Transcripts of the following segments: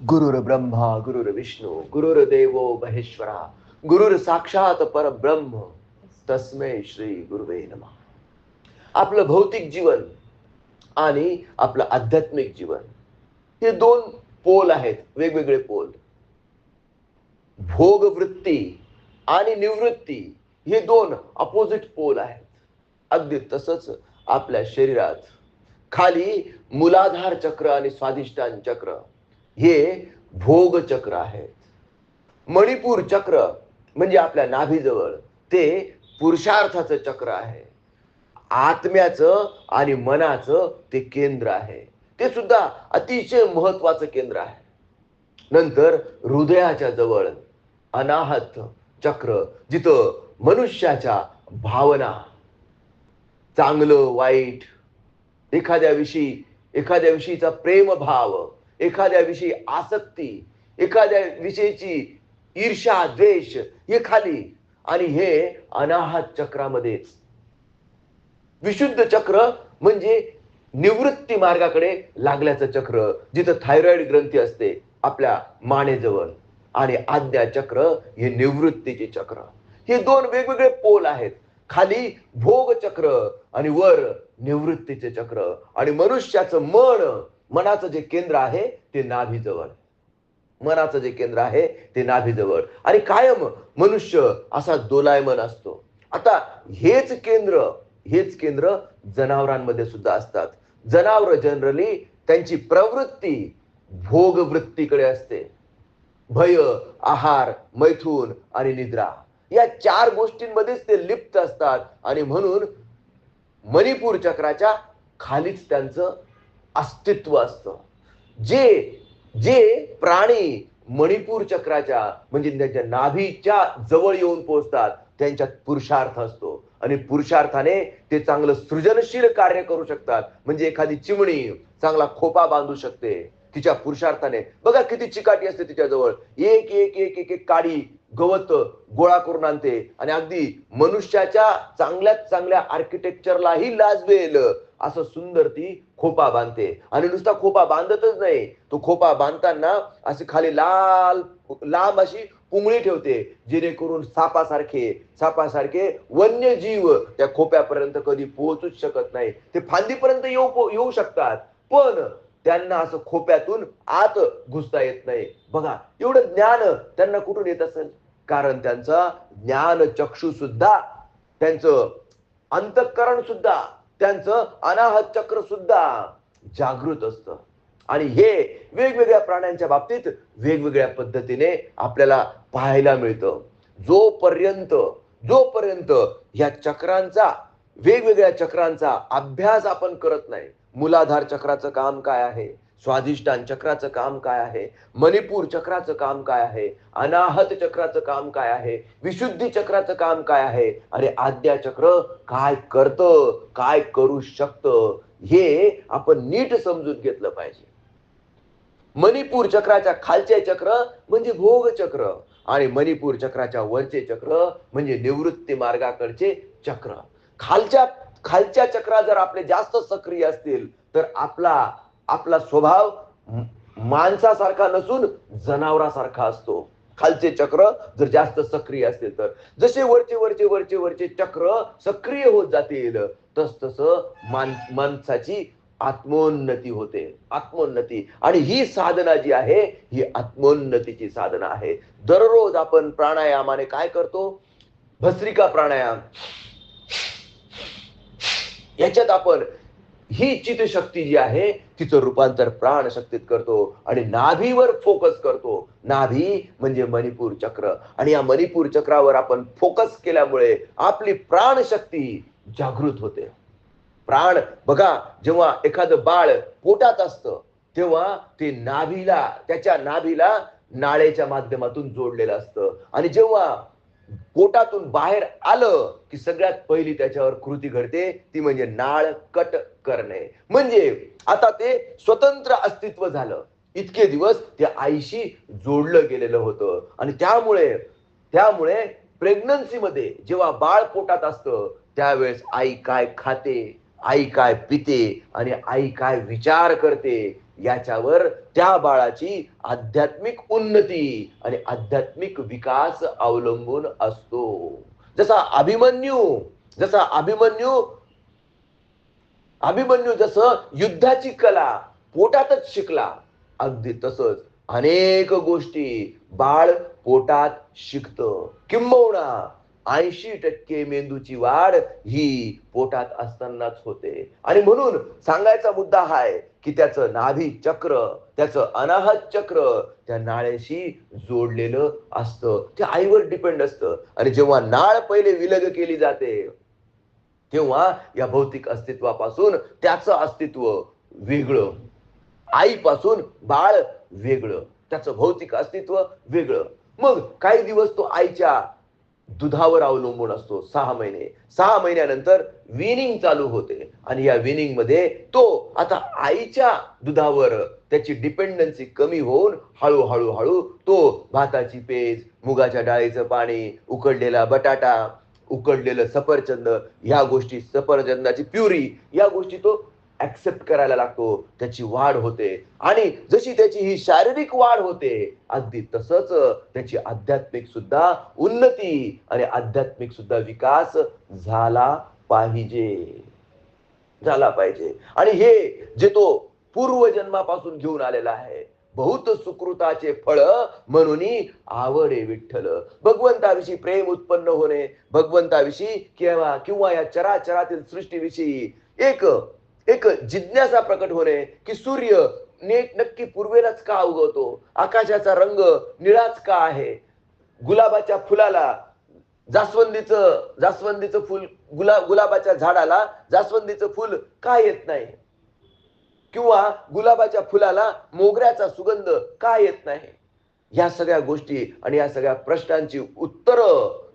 गुरुर ब्रह्मा गुरुर विष्णू गुरुर देवो महेश्वरा गुरुर साक्षात परब्रह्म तस्मै श्री गुरुवे नमः. आपलं भौतिक जीवन आणि आपलं आध्यात्मिक जीवन हे दोन पोल आहेत वेगवेगळे पोल. भोग वृत्ती आणि निवृत्ती हे दोन अपोजिट पोल आहेत. अगदी तसंच आपल्या शरीरात खाली मुलाधार चक्र आणि स्वादिष्टान चक्र. हे भोग चक्र आहेत. मणिपूर चक्र म्हणजे आपल्या नाभीजवळ ते पुरुषार्थाचं चक्र आहे. आत्म्याचं आणि मनाचं ते केंद्र आहे. ते सुद्धा अतिशय महत्वाचं केंद्र आहे. नंतर हृदयाच्या जवळ अनाहत चक्र जिथं मनुष्याच्या भावना चांगलं वाईट एखाद्या विषयी एखाद्या विषयीचा प्रेमभाव एखाद्या विषयी आसक्ती एखाद्या विषयीची ईर्षा द्वेष हे खाली आणि हे अनाहत चक्रामध्येच. विशुद्ध चक्र म्हणजे निवृत्ती मार्गाकडे लागल्याचं चक्र जिथं थायरॉइड ग्रंथी असते आपल्या मानेजवळ. आणि आद्या चक्र हे निवृत्तीचे चक्र. हे दोन वेगवेगळे पोल आहेत. खाली भोग चक्र आणि वर निवृत्तीचे चक्र. आणि मनुष्याचं मन मनाचं जे केंद्र आहे ते नाभीजवळ. मनाचं जे केंद्र आहे ते नाभीजवळ. आणि कायम मनुष्य असा दोलायमन असतो. आता हेच केंद्र हेच केंद्र जनावरांमध्ये सुद्धा असतात. जनावर जनरली त्यांची प्रवृत्ती भोग वृत्तीकडे असते. भय आहार मैथून आणि निद्रा या चार गोष्टींमध्येच ते लिप्त असतात. आणि म्हणून मणिपूर चक्राच्या खालीच त्यांचं अस्तित्व असतं. जे जे प्राणी मणिपूर चक्राच्या म्हणजे त्यांच्या नाभीच्या जवळ येऊन पोहोचतात त्यांच्यात पुरुषार्थ असतो. आणि पुरुषार्थाने ते चांगलं सृजनशील कार्य करू शकतात. म्हणजे एखादी चिमणी चांगला खोपा बांधू शकते तिच्या पुरुषार्थाने. बघा किती चिकाटी असते तिच्याजवळ. एक एक एक एक एक काडी गवत गोळा करून आणते. आणि अगदी मनुष्याच्या चांगल्यात चांगल्या आर्किटेक्चरलाही लाजवेल. असं सुंदर ती खोपा बांधते. आणि नुसता खोपा बांधतच नाही तो खोपा बांधताना अशी खाली लाल लांब अशी पुंगळी ठेवते जेणेकरून सापासारखे सापासारखे वन्यजीव त्या खोप्यापर्यंत कधी पोहोचूच शकत नाही. ते फांदीपर्यंत येऊ येऊ शकतात पण त्यांना असं खोप्यातून आत घुसता येत नाही. बघा एवढं ज्ञान त्यांना कुठून येत असेल? कारण त्यांचा ज्ञान चक्षु सुद्धा त्यांचं अंतःकरण सुद्धा त्यांचं अनाहत चक्र सुद्धा जागृत असतं. आणि हे वेगवेगळ्या प्राण्यांच्या बाबतीत वेगवेगळ्या पद्धतीने आपल्याला पाहायला मिळतं. जोपर्यंत जोपर्यंत या चक्रांचा वेगवेगळ्या चक्रांचा अभ्यास आपण करत नाही मुलाधार चक्राचं काम काय आहे? स्वादिष्टान चक्राचं काम काय आहे? मणिपूर चक्राचं काम काय आहे? अनाहत चक्राचं काम काय आहे? विशुद्धी चक्राचं काम काय आहे? आणि आद्या चक्र काय करतं? काय करू शकतं? हे आपण नीट समजून घेतलं पाहिजे. मणिपूर चक्राच्या खालचे चक्र म्हणजे भोग चक्र आणि मणिपूर चक्राच्या वरचे चक्र म्हणजे निवृत्ती मार्गाकडचे चक्र. खालच्या खालच्या चक्रा जर आपले जास्त सक्रिय असतील तर आपला आपला स्वभाव माणसासारखा नसून जनावरासारखा असतो. खालचे चक्र जर जास्त सक्रिय असतील तर. जसे वरचे वरचे वरचे वरचे चक्र सक्रिय होत जातील तस तस मान माणसाची आत्मोन्नती होते. आत्मोन्नती. आणि ही साधना जी आहे ही आत्मोन्नतीची साधना आहे. दररोज आपण प्राणायामाने काय करतो? भस्त्रिका प्राणायाम. याच्यात आपण ही चितशक्ती जी आहे तिचं रूपांतर प्राण शक्तीत करतो आणि नाभीवर फोकस करतो. नाभी म्हणजे मणिपूर चक्र. आणि या मणिपूर चक्रावर आपण फोकस केल्यामुळे आपली प्राणशक्ती जागृत होते. प्राण बघा जेव्हा एखादं बाळ पोटात असतं तेव्हा ते नाभीला त्याच्या नाभीला नाळेच्या माध्यमातून जोडलेलं असतं. आणि जेव्हा कोटातून बाहेर आलं की सगळ्यात पहिली त्याच्यावर कृती घडते ती म्हणजे नाळ कट करणे. म्हणजे आता ते स्वतंत्र अस्तित्व झालं. इतके दिवस ते आईशी जोडलं गेलेलं होतं. आणि त्यामुळे त्यामुळे प्रेग्नन्सीमध्ये जेव्हा बाळ पोटात असतं त्यावेळेस आई काय खाते? आई काय पिते आणि आई काय विचार करते याच्यावर त्या बाळाची आध्यात्मिक उन्नती आणि आध्यात्मिक विकास अवलंबून असतो. जसा अभिमन्यू जसा अभिमन्यू अभिमन्यू जसं युद्धाची कला पोटातच शिकला अगदी तसंच अनेक गोष्टी बाळ पोटात शिकतं. किंबहुना ऐंशी टक्के मेंदूची वाढ ही पोटात असतानाच होते. आणि म्हणून सांगायचा मुद्दा हाय की त्याचं नाभी चक्र त्याचं अनाहत चक्र त्या नाळ्याशी जोडलेलं असतं. ते आईवर डिपेंड असतं. आणि जेव्हा नाळ पहिले विलग केली जाते तेव्हा या भौतिक अस्तित्वापासून त्याचं अस्तित्व वेगळं. आईपासून बाळ वेगळं. त्याचं भौतिक अस्तित्व वेगळं. मग काही दिवस तो आईच्या दुधावर अवलंबून असतो सहा महिने. सहा महिन्यानंतर विनिंग चालू होते. आणि या विनिंगमध्ये तो आता आईच्या दुधावर त्याची डिपेंडन्सी कमी होऊन हळूहळू हळू तो भाताची पेज मुगाच्या डाळीचं पाणी उकडलेला बटाटा उकडलेलं सफरचंद ह्या गोष्टी सफरचंदाची प्युरी या गोष्टी तो ऍक्सेप्ट करायला लागतो त्याची वाढ होते. आणि जशी त्याची ही शारीरिक वाढ होते अगदी तसंच त्याची आध्यात्मिक सुद्धा उन्नती आणि आध्यात्मिक सुद्धा विकास झाला पाहिजे. झाला पाहिजे. आणि हे जे तो पूर्वजन्मापासून घेऊन आलेला आहे बहुत सुकृताचे फळ म्हणून आवडे विठ्ठल. भगवंताविषयी प्रेम उत्पन्न होणे भगवंताविषयी किंवा किंवा या चराचरातील सृष्टीविषयी एक एक जिज्ञासा प्रकट होणे की सूर्य नेट नक्की पूर्वेलाच का उगवतो? आकाशाचा रंग निळाच का आहे? गुलाबाच्या फुलाला जास्वंदीचं जास्वंदीचं फुल गुला गुलाबाच्या झाडाला जास्वंदीचं फुल का येत नाही? किंवा गुलाबाच्या फुलाला मोगऱ्याचा सुगंध का येत नाही? या सगळ्या गोष्टी आणि या सगळ्या प्रश्नांची उत्तर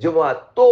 जेव्हा तो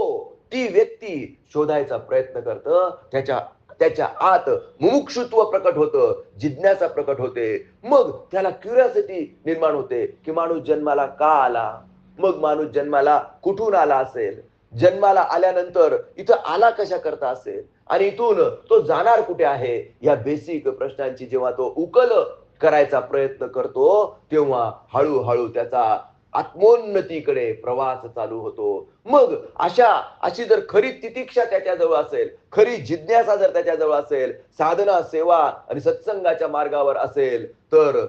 ती व्यक्ती शोधायचा प्रयत्न करत त्याच्या त्याच्या आत मुमुक्षुत्व प्रकट होतं जिज्ञासा प्रकट होते. मग त्याला क्युरियासिटी निर्माण होते की माणूस जन्माला का आला? मग माणूस जन्माला कुठून आला असेल? जन्माला आल्यानंतर इथं आला कशा करता असेल? आणि इथून तो जाणार कुठे आहे? या बेसिक प्रश्नांची जेव्हा तो उकल करायचा प्रयत्न करतो तेव्हा हळूहळू त्याचा आत्मोन्नतीकडे प्रवास चालू होतो. मग अशा अशी जर खरी तितिक्षा त्याच्याजवळ असेल खरी जिज्ञासा जर त्याच्याजवळ असेल साधना सेवा आणि सत्संगाच्या मार्गावर असेल तर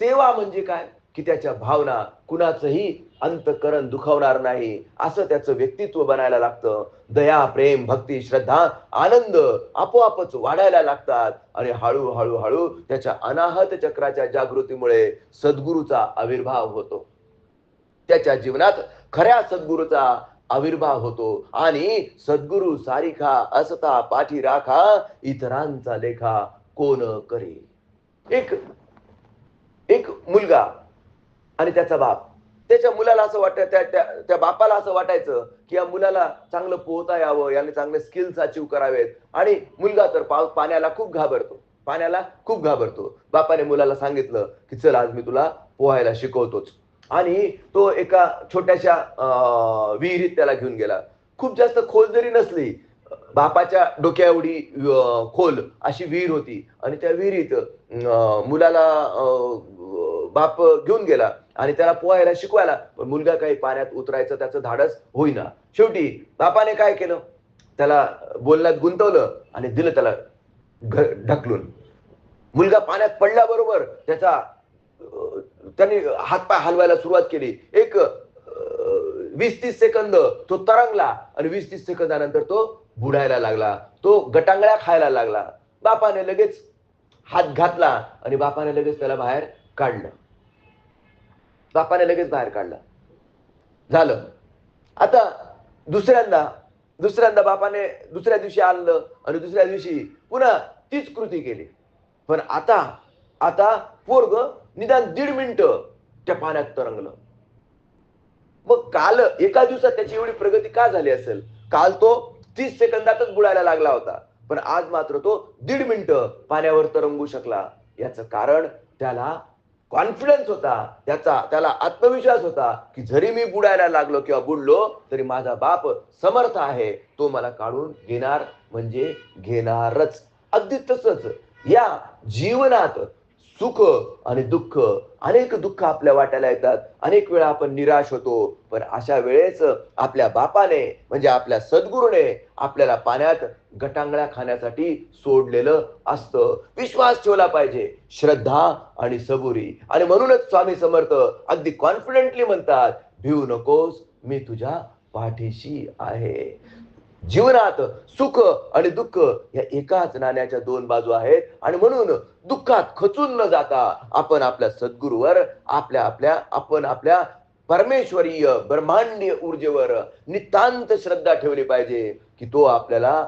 सेवा म्हणजे काय? की त्याच्या भावना कुणाचंही अंतकरण दुखावणार नाही. असं त्याचं व्यक्तित्व बनायला लागतं. दया प्रेम भक्ती श्रद्धा आनंद आपोआपच वाढायला लागतात. आणि हळूहळू हळू त्याच्या अनाहत चक्राच्या जागृतीमुळे सद्गुरूचा आविर्भाव होतो. त्याच्या जीवनात खऱ्या सद्गुरूचा आविर्भाव होतो. आणि सद्गुरु सारिखा असता पाठी राखा इतरांचा लेखा कोण करे? एक एक मुलगा आणि त्याचा बाप. त्याच्या मुलाला असं वाटत त्या त्या त्या बापाला असं वाटायचं की या मुलाला चांगलं पोहता यावं याने चांगले स्किल्स अचीव करावेत. आणि मुलगा तर पाव पाण्याला खूप घाबरतो. पाण्याला खूप घाबरतो. बापाने मुलाला सांगितलं की चल आज मी तुला पोहायला शिकवतोच. आणि तो एका छोट्याशा विहिरीत त्याला घेऊन गेला. खूप जास्त खोल जरी नसली बापाच्या डोक्या एवढी खोल अशी विहीर होती. आणि त्या विहिरीत मुलाला बाप घेऊन गेला आणि त्याला पोहायला शिकवायला. पण मुलगा काही पाण्यात उतरायचं त्याचं धाडस होईना. शेवटी बापाने काय केलं? त्याला बोलण्यात गुंतवलं आणि दिलं त्याला ढकलून. मुलगा पाण्यात पडल्याबरोबर त्याचा त्याने हातपाय हलवायला सुरुवात केली. एक वीस तीस सेकंद तो तरंगला आणि वीस तीस सेकंदानंतर तो बुडायला लागला. तो गटांगळ्या खायला लागला. बापाने लगेच हात घातला आणि बापाने लगेच त्याला बाहेर काढलं. बापाने लगेच बाहेर काढलं. झालं. आता दुसऱ्यांदा दुसऱ्यांदा बापाने दुसऱ्या दिवशी आणलं आणि दुसऱ्या दिवशी पुन्हा तीच कृती केली. पण आता आता पोरग निदान दीड मिनिट त्या पाण्यात तरंगलं. मग काल एका दिवसात त्याची एवढी प्रगती का झाली असेल? काल तो तीस सेकंदातच बुडायला लागला होता. पण आज मात्र तो दीड मिनिट पाण्यावर तरंगू शकला. याचं कारण त्याला कॉन्फिडन्स होता. त्याचा त्याला आत्मविश्वास होता की जरी मी बुडायला लागलो किंवा बुडलो तरी माझा बाप समर्थ आहे. तो मला काढून घेणार म्हणजे घेणारच. अगदी तसंच या जीवनात सुख आणि दुःख अनेक दुःख आपल्या वाट्याला येतात. अनेक वेळा आपण निराश होतो. पण अशा वेळेस आपल्या बापाने म्हणजे आपल्या सद्गुरूने आपल्याला पाण्यात गटांगळ्या खाण्यासाठी सोडलेलं असतं. विश्वास ठेवला पाहिजे. श्रद्धा आणि सबुरी. आणि म्हणूनच स्वामी समर्थ अगदी कॉन्फिडेंटली म्हणतात भिवू नकोस मी तुझ्या पाठीशी आहे. जीवनात सुख आणि दुःख या एकाच नाण्याच्या दोन बाजू आहेत. आणि म्हणून दुःखात खचून न जाता आपण आपल्या सद्गुरूवर आपल्या आपल्या आपण आपल्या परमेश्वरीय ब्रह्मांडीय ऊर्जेवर नितांत श्रद्धा ठेवली पाहिजे की तो आपल्याला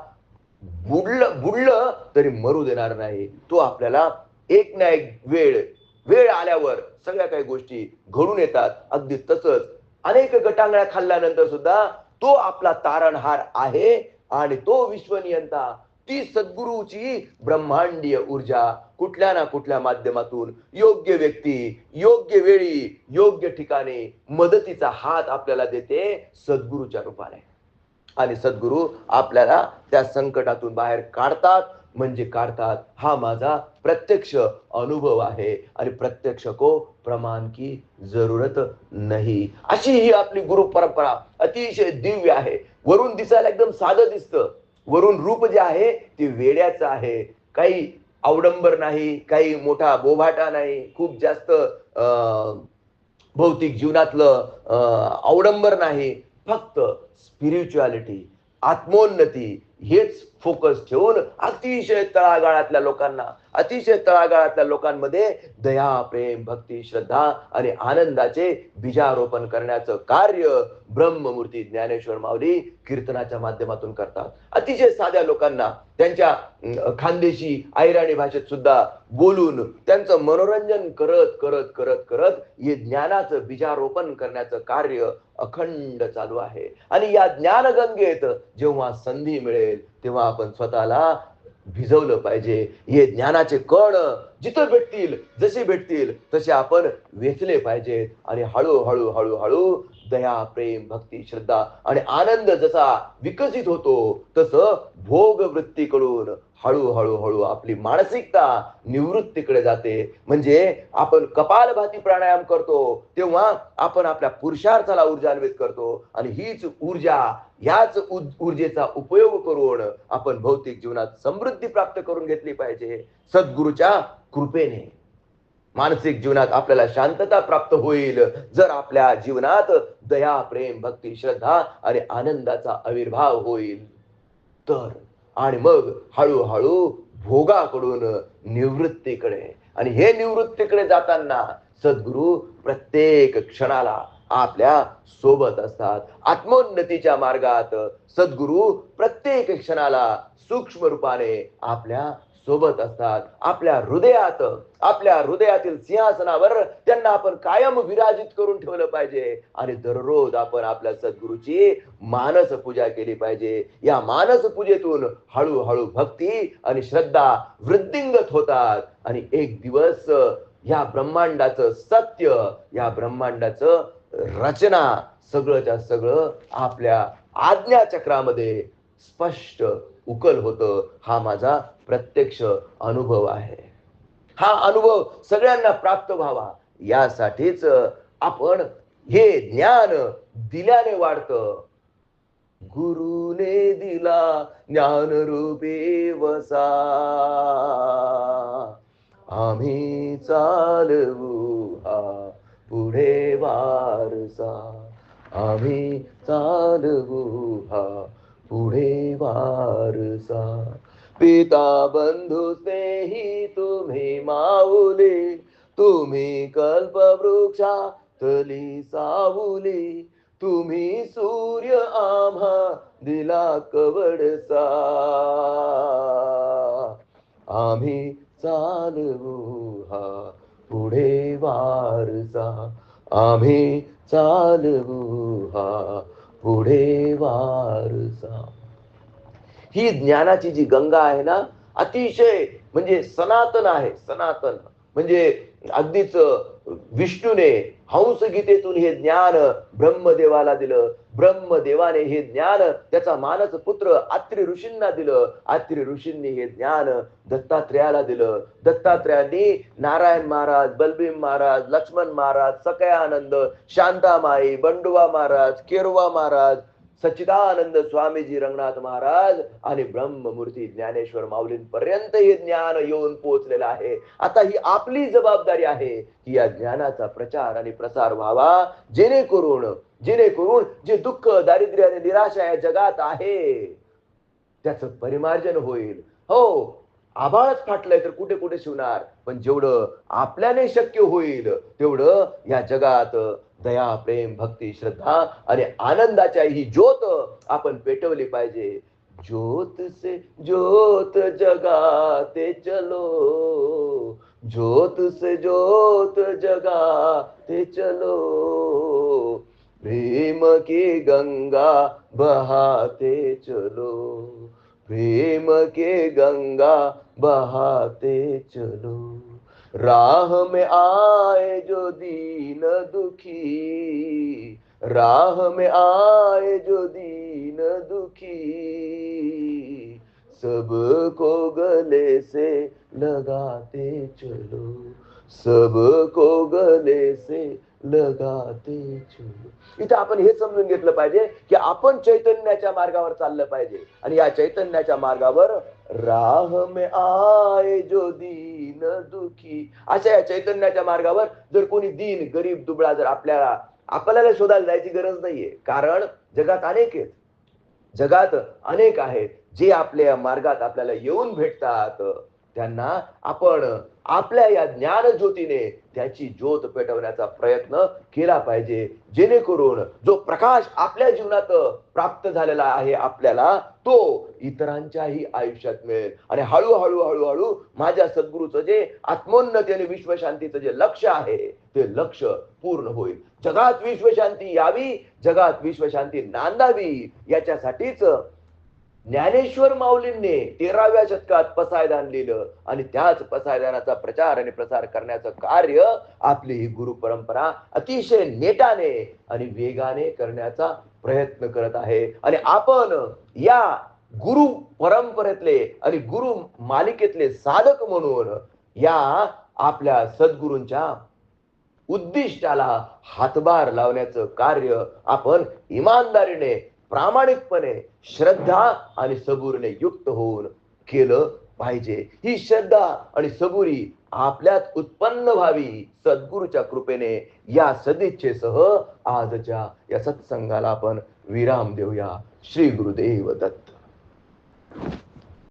बुडलं बुडलं तरी मरू देणार नाही. तो आपल्याला एक ना एक वेळ वेळ आल्यावर सगळ्या काही गोष्टी घडून येतात. अगदी तसंच अनेक गटांगळ्या खाल्ल्यानंतर सुद्धा तो आपला तारणहार आहे आणि तो विश्वनियंता. ती सद्गुरूची ब्रह्मांडीय ऊर्जा कुठल्या ना कुठल्या माध्यमातून योग्य व्यक्ती योग्य वेळी योग्य ठिकाणी मदतीचा हात आपल्याला देते सद्गुरूच्या रूपाने. आणि सद्गुरू आपल्याला त्या संकटातून बाहेर काढतात म्हणजे काढतात. हा माझा प्रत्यक्ष अनुभव आहे. आणि प्रत्यक्ष को प्रमाण की जरूरत नाही. अशी ही आपली गुरु परंपरा अतिशय दिव्य आहे. वरून दिसायला एकदम साधं दिसतं. वरून रूप जे आहे ते वेड्याचं आहे. काही अवडंबर नाही काही मोठा बोभाटा नाही. खूप जास्त अं, भौतिक जीवनातलं अं, अवडंबर नाही. फक्त स्पिरिच्युअलिटी आत्मोन्नती हेच फोकस ठेवून अतिशय तळागाळातल्या लोकांना अतिशय तळागाळातल्या लोकांमध्ये दया प्रेम भक्ती श्रद्धा आणि आनंदाचे बीजारोपण करण्याचं कार्य ब्रह्ममूर्ती ज्ञानेश्वर माऊली कीर्तनाच्या माध्यमातून करतात. अतिशय साध्या लोकांना त्यांच्या खानदेशी ऐराणी भाषेत सुद्धा बोलून त्यांचं मनोरंजन करत करत करत करत हे ज्ञानाचं बीजारोपण करण्याचं कार्य अखंड चालू आहे. आणि या ज्ञानगंगेत जेव्हा संधी मिळेल तेव्हा आपण स्वतःला भिजवलं पाहिजे. हे ज्ञानाचे कण जिथं भेटतील जसे भेटतील तसे आपण वेचले पाहिजेत. आणि हळूहळू हळूहळू दया प्रेम भक्ती श्रद्धा आणि आनंद जसा विकसित होतो तसं भोग वृत्तीकडून हळूहळू हळू आपली मानसिकता निवृत्तीकडे जाते. म्हणजे आपण कपालभाती प्राणायाम करतो तेव्हा आपण आपल्या पुरुषार्थाला ऊर्जान्वित करतो आणि हीच ऊर्जा याच ऊर्जेचा उपयोग करून आपण भौतिक जीवनात समृद्धी प्राप्त करून घेतली पाहिजे. सद्गुरूच्या कृपेने. मानसिक जीवनात आपल्याला शांतता प्राप्त होईल. जर आपल्या जीवनात दया प्रेम भक्ती श्रद्धा आणि आनंदाचा आविर्भाव होईल तर आणि मग हळूहळू भोगाकडून निवृत्तीकडे. आणि हे निवृत्तीकडे जाताना सद्गुरु प्रत्येक क्षणाला आपल्यासोबत असतात. आत्मोन्नतीच्या मार्गात सद्गुरु प्रत्येक क्षणाला सूक्ष्म रूपाने आपल्या सोबत असतात. आपल्या हृदयात आपल्या हृदयातील सिंहासनावर त्यांना आपण कायम विराजित करून ठेवलं पाहिजे. आणि दररोज आपण आपल्या सद्गुरूची मानस पूजा केली पाहिजे. या मानस पूजेतून हळूहळू भक्ती आणि श्रद्धा वृद्धिंगत होतात. आणि एक दिवस या ब्रह्मांडाचं सत्य या ब्रह्मांडाचं रचना सगळंच्या सगळं आपल्या आज्ञाचक्रामध्ये स्पष्ट उकल होतं हा माझा प्रत्यक्ष अनुभव आहे. हा अनुभव सगळ्यांना प्राप्त व्हावा. यासाठीच आपण हे ज्ञान दिल्याने वाढतं. गुरुने दिला ज्ञान रूपे वसा आम्ही चालवू हा पुढे वारसा. आम्ही चालवू हा पुढे वारसा. पिता बंधू स्नेही तुम्ही माऊली. तुम्ही कल्पवृक्षा तली सावली. तुम्ही सूर्य आम्हा दिला कवडसा. आम्ही चालवू हा पुढे वारसा. आम्ही चालवू हा पुढे वारसा. ही ज्ञानाची जी गंगा आहे ना अतिशय म्हणजे सनातन आहे सनातन. म्हणजे अगदीच विष्णूने हंस गीतेतून हे ज्ञान ब्रह्मदेवाला दिलं. ब्रह्मदेवाने हे ज्ञान त्याचा मानस पुत्र आत्री ऋषींना दिलं. आत्री ऋषींनी हे ज्ञान दत्तात्रेयाला दिलं. दत्तात्रेयांनी नारायण महाराज बलबीम महाराज लक्ष्मण महाराज सकयानंद शांतामाई बंडुवा महाराज केरवा महाराज सच्चिदानंद स्वामीजी रंगनाथ महाराज आणि ब्रह्ममूर्ती ज्ञानेश्वर माऊलींपर्यंत हे ज्ञान येऊन पोहोचलेलं आहे. आता ही आपली जबाबदारी आहे की या ज्ञानाचा प्रचार आणि प्रसार व्हावा जेणेकरून जेणेकरून जे दुःख दारिद्र्य आणि निराशा या जगात आहे त्याचं परिमार्जन होईल. हो आभाळच फाटलंय तर कुठे कुठे शिवणार? पण जेवढं आपल्याने शक्य होईल तेवढं या जगात दया प्रेम भक्ती श्रद्धा आणि आनंदाच्या ही ज्योत आपण पेटवली पाहिजे. ज्योत से ज्योत जगाते चलो. ज्योत से ज्योत जगाते चलो. प्रेम की गंगा बहाते चलो. प्रेम के गंगा बहाते चलो. राह में आए जो दीन दुखी, राह में आए जो दीन दुखी। सबको गले से लगाते चलो, सबको गले से लगाते इथं आपण हे समजून घेतलं पाहिजे की आपण चैतन्याच्या मार्गावर चाललं पाहिजे. आणि या चैतन्याच्या मार्गावर राह मे आय जो दीन दुखी. अशा या चैतन्याच्या मार्गावर जर कोणी दीन गरीब दुबळा जर आपल्याला आपल्याला शोधायला जायची गरज नाहीये. कारण जगात अनेक आहेत. जगात अनेक आहेत जे आपल्या या मार्गात आपल्याला येऊन भेटतात. त्यांना आपण आपल्या या ज्ञान ज्योतीने त्याची ज्योत पेटवण्याचा प्रयत्न केला पाहिजे. जेणेकरून जो प्रकाश आपल्या जीवनात प्राप्त झालेला आहे आपल्याला तो इतरांच्याही आयुष्यात मिळेल. आणि हळूहळू हळूहळू माझ्या सद्गुरूचं जे आत्मोन्नती आणि विश्वशांतीचं जे लक्ष आहे ते लक्ष पूर्ण होईल. जगात विश्वशांती यावी जगात विश्वशांती नांदावी याच्यासाठीच ज्ञानेश्वर माऊलींनी तेराव्या शतकात पसायदान लिहिलं आणि त्याच पसायदानाचा प्रचार आणि प्रसार करण्याचं कार्य आपली ही गुरु परंपरा अतिशय नेटाने आणि वेगाने करण्याचा प्रयत्न करत आहे. आणि आपण या गुरु परंपरेतले आणि गुरु मालिकेतले साधक म्हणून या आपल्या सद्गुरूंच्या उद्दिष्टाला हातभार लावण्याचं कार्य आपण इमानदारीने प्रामाणिकपणे श्रद्धा आणि सबुरीने युक्त होऊन केलं पाहिजे. ही श्रद्धा आणि सबुरी आपल्यात उत्पन्न व्हावी सद्गुरूच्या कृपेने या सदिच्छेसह आजच्या या सत्संगाला आपण विराम देऊया. श्री गुरुदेव दत्त.